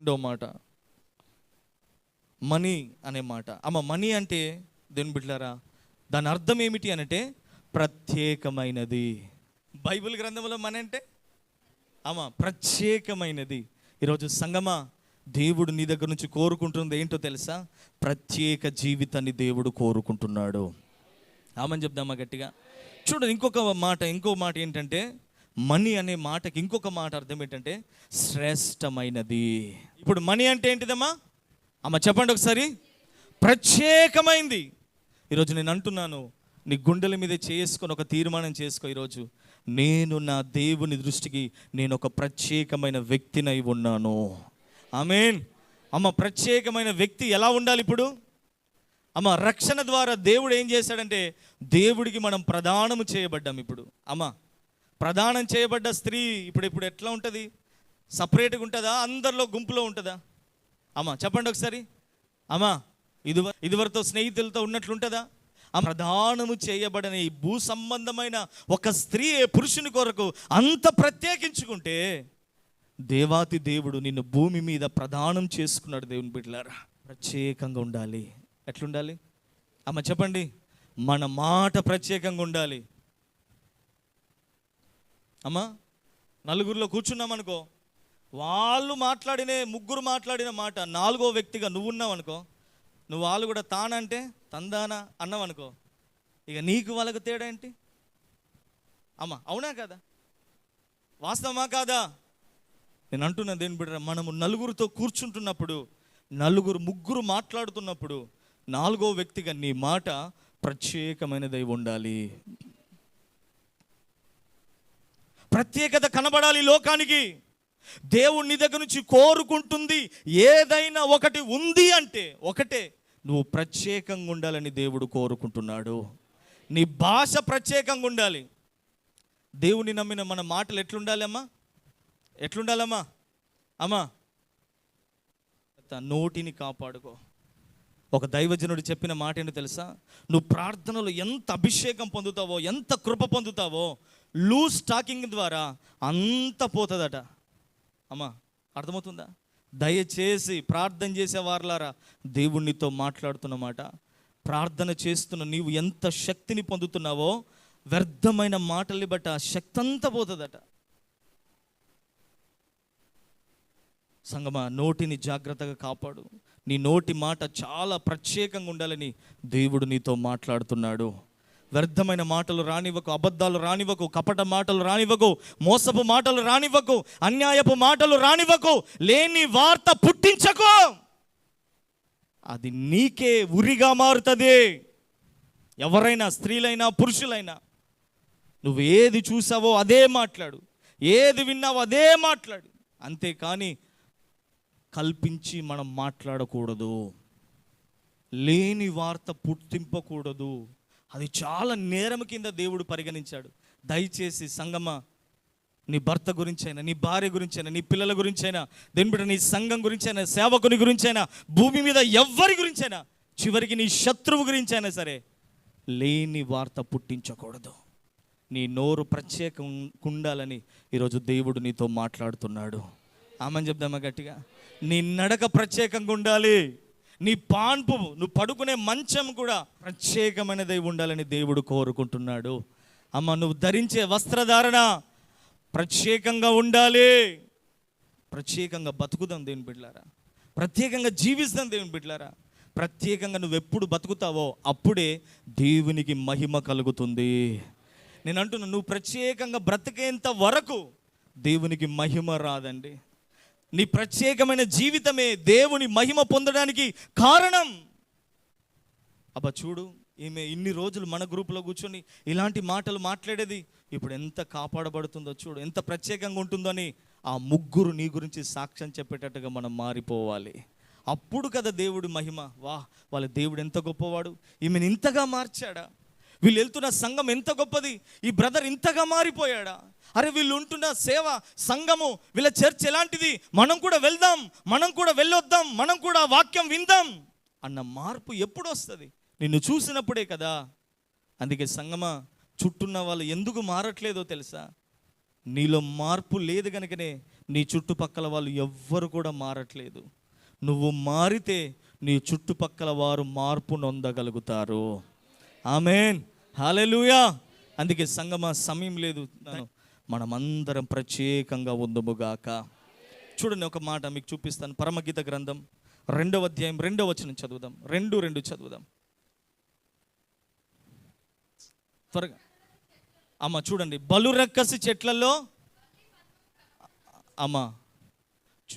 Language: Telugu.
రెండో మాట. మనీ అనే మాట. అమ్మ మనీ అంటే దేని బిడ్డారా దాని అర్థం ఏమిటి అనంటే ప్రత్యేకమైనది. బైబిల్ గ్రంథంలో మనీ అంటే? అమ్మ ప్రత్యేకమైనది. ఈరోజు సంగమా దేవుడు నీ దగ్గర నుంచి కోరుకుంటుంది ఏంటో తెలుసా? ప్రత్యేక జీవితాన్ని దేవుడు కోరుకుంటున్నాడు. ఆమని చెప్దామా గట్టిగా? చూడండి ఇంకొక మాట ఇంకో మాట ఏంటంటే మనీ అనే మాటకి ఇంకొక మాట అర్థం ఏంటంటే శ్రేష్టమైనది. ఇప్పుడు మనీ అంటే ఏంటిదమ్మా? అమ్మ చెప్పండి ఒకసారి. ప్రత్యేకమైంది. ఈరోజు నేను అంటున్నాను నీ గుండెల మీద చేసుకొని ఒక తీర్మానం చేసుకో ఈరోజు. నేను నా దేవుని దృష్టికి నేను ఒక ప్రత్యేకమైన వ్యక్తినై ఉన్నాను. ఆమెన్. అమ్మ ప్రత్యేకమైన వ్యక్తి ఎలా ఉండాలి ఇప్పుడు? అమ్మ రక్షణ ద్వారా దేవుడు ఏం చేశాడంటే దేవుడికి మనం ప్రదానము చేయబడ్డాం ఇప్పుడు. అమ్మ ప్రదానం చేయబడ్డ స్త్రీ ఇప్పుడు ఇప్పుడు ఎట్లా ఉంటుంది? సపరేట్గా ఉంటుందా? అందరిలో గుంపులో ఉంటుందా? అమ్మా చెప్పండి ఒకసారి. అమ్మా ఇది ఇదివరతో స్నేహితులతో ఉన్నట్లుంటుందా ఆ ప్రధానము చేయబడిన ఈ భూ సంబంధమైన ఒక స్త్రీ పురుషుని కొరకు అంత ప్రత్యేకించుకుంటే దేవాతి దేవుడు నిన్ను భూమి మీద ప్రదానం చేసుకున్నాడు దేవుని బిడ్డలారా. ప్రత్యేకంగా ఉండాలి. ఎట్లుండాలి? అమ్మ చెప్పండి. మన మాట ప్రత్యేకంగా ఉండాలి. అమ్మా నలుగురిలో కూర్చున్నాం అనుకో వాళ్ళు మాట్లాడిన ముగ్గురు మాట్లాడిన మాట నాలుగో వ్యక్తిగా నువ్వున్నావు అనుకో నువ్వు వాళ్ళు కూడా తానంటే తందానా అన్నావు అనుకో ఇక నీకు వాళ్ళకు తేడా ఏంటి? అమ్మా అవునా కదా? వాస్తవమా కాదా? నేను అంటున్నా దేని బిడ్డ మనము నలుగురితో కూర్చుంటున్నప్పుడు నలుగురు ముగ్గురు మాట్లాడుతున్నప్పుడు నాలుగో వ్యక్తిగా నీ మాట ప్రత్యేకమైనదై ఉండాలి. ప్రత్యేకత కనబడాలి లోకానికి. దేవుడు నీ దగ్గర నుంచి కోరుకుంటుంది ఏదైనా ఒకటి ఉంది అంటే ఒకటే నువ్వు ప్రత్యేకంగా ఉండాలని దేవుడు కోరుకుంటున్నాడు. నీ భాష ప్రత్యేకంగా ఉండాలి. దేవుని నమ్మిన మన మాటలు ఎట్లుండాలి అమ్మా? ఎట్లుండాలమ్మా? అమ్మా తన నోటిని కాపాడుకో. ఒక దైవజనుడు చెప్పిన మాట ఏంటో తెలుసా? నువ్వు ప్రార్థనలో ఎంత అభిషేకం పొందుతావో ఎంత కృప పొందుతావో లూజ్ టాకింగ్ ద్వారా అంత పోతుందట. అమ్మా అర్థమవుతుందా? దయచేసి ప్రార్థన చేసే వారులారా దేవుణ్ణితో మాట్లాడుతున్నమాట ప్రార్థన చేస్తున్న నీవు ఎంత శక్తిని పొందుతున్నావో వ్యర్థమైన మాటల్ని బట్టి ఆ శక్తి అంతా పోతుందట. సంగమా నోటిని జాగ్రత్తగా కాపాడు. నీ నోటి మాట చాలా ప్రత్యేకంగా ఉండాలని దేవుడు నీతో మాట్లాడుతున్నాడు. వ్యర్థమైన మాటలు రానివ్వకు అబద్ధాలు రానివ్వకు కపట మాటలు రానివ్వకు మోసపు మాటలు రానివ్వకు అన్యాయపు మాటలు రానివ్వకు లేని వార్త పుట్టించకు. అది నీకే ఉరిగా మారుతుంది. ఎవరైనా స్త్రీలైనా పురుషులైనా నువ్వు ఏది చూసావో అదే మాట్లాడు. ఏది విన్నావో అదే మాట్లాడు. అంతేకాని కల్పించి మనం మాట్లాడకూడదు. లేని వార్త పుట్టింపకూడదు. అది చాలా నేరం కింద దేవుడు పరిగణించాడు. దయచేసి సంగమ నీ భర్త గురించైనా నీ భార్య గురించైనా నీ పిల్లల గురించైనా దేని బిడ్డ నీ సంఘం గురించైనా సేవకుని గురించైనా భూమి మీద ఎవ్వరి గురించైనా చివరికి నీ శత్రువు గురించైనా సరే లేని వార్త పుట్టించకూడదు. నీ నోరు ప్రత్యేకం ఉండాలని ఈరోజు దేవుడు నీతో మాట్లాడుతున్నాడు. ఆమెను చెప్దామా గట్టిగా? నీ నడక ప్రత్యేకంగా ఉండాలి. నీ పాన్పు నువ్వు పడుకునే మంచం కూడా ప్రత్యేకమైనదై ఉండాలని దేవుడు కోరుకుంటున్నాడు. అమ్మ నువ్వు ధరించే వస్త్రధారణ ప్రత్యేకంగా ఉండాలి. ప్రత్యేకంగా బతుకుదాం దేవుని బిడ్డలారా. ప్రత్యేకంగా జీవిస్తాం దేవుని బిడ్డలారా. ప్రత్యేకంగా నువ్వు ఎప్పుడు బతుకుతావో అప్పుడే దేవునికి మహిమ కలుగుతుంది. నేను అంటున్నా నువ్వు ప్రత్యేకంగా బ్రతికేంత వరకు దేవునికి మహిమ రాదండి. నీ ప్రత్యేకమైన జీవితమే దేవుని మహిమ పొందడానికి కారణం. అబ్బా చూడు ఈమె ఇన్ని రోజులు మన గ్రూపులో కూర్చొని ఇలాంటి మాటలు మాట్లాడేది. ఇప్పుడు ఎంత కాపాడబడుతుందో చూడు ఎంత ప్రత్యేకంగా ఉంటుందో అని ఆ ముగ్గురు నీ గురించి సాక్ష్యం చెప్పేటట్టుగా మనం మారిపోవాలి. అప్పుడు కదా దేవుడి మహిమ. వా వాళ్ళ దేవుడు ఎంత గొప్పవాడు. ఈమెను ఇంతగా మార్చాడా? వీళ్ళు వెళ్తున్న సంఘం ఎంత గొప్పది? ఈ బ్రదర్ ఇంతగా మారిపోయాడా? అరే వీళ్ళు ఉంటున్న సేవ సంఘము వీళ్ళ చర్చ్ ఎలాంటిది? మనం కూడా వెళ్దాం మనం కూడా వెళ్ళొద్దాం మనం కూడా వాక్యం విందాం అన్న మార్పు ఎప్పుడు వస్తుంది? నిన్ను చూసినప్పుడే కదా. అందుకే సంగమా చుట్టున్న వాళ్ళు ఎందుకు మారట్లేదో తెలుసా? నీలో మార్పు లేదు కనుకనే నీ చుట్టుపక్కల వాళ్ళు ఎవ్వరు కూడా మారట్లేదు. నువ్వు మారితే నీ చుట్టుపక్కల వారు మార్పు నొందగలుగుతారు. ఆమెన్. హాలెలూయా. అందుకే సంగమ సమయం లేదు. మనమందరం ప్రత్యేకంగా ఉందముగాక. చూడండి ఒక మాట మీకు చూపిస్తాను. పరమగీత గ్రంథం రెండవ అధ్యాయం రెండవ వచనం చదువుదాం. రెండు రెండు చదువుదాం. త్వరగా. అమ్మ చూడండి. బలురక్కసి చెట్లలో అమ్మ